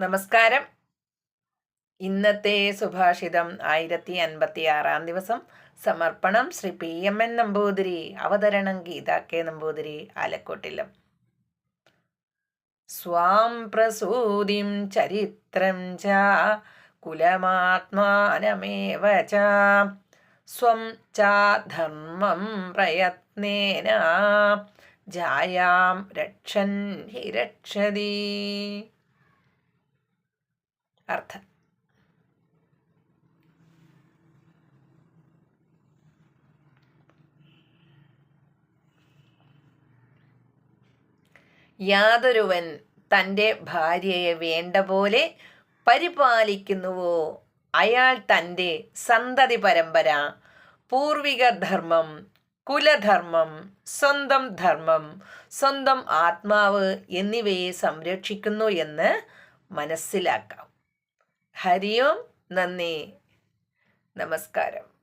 നമസ്കാരം. ഇന്നത്തെ സുഭാഷിതം ആയിരത്തി അൻപത്തി ആറാം ദിവസം. സമർപ്പണം Shri P M N Namboothiri അവതരണം ഗീത കെ നമ്പൂതിരി ആലക്കോട്ടിലും. സ്വാം പ്രസൂതിം ചരിത്രം ച കുലമാത്മാനമേവ ച സ്വം ചാധർമ്മം പ്രയത്നേന ജായാം രക്ഷൻ ഹി രക്ഷതി. അർത്ഥം. യാതൊരുവൻ തന്റെ ഭാര്യയെ വേണ്ട പോലെ പരിപാലിക്കുന്നുവോ? അയാൾ തന്റെ സന്തതി പരമ്പര പൂർവിക ധർമ്മം കുലധർമ്മം സ്വന്തം ധർമ്മം സ്വന്തം ആത്മാവ് എന്നിവയെ സംരക്ഷിക്കുന്നു എന്ന് മനസ്സിലാക്കാം. ഹരിയോം നന്ദി. നമസ്കാരം.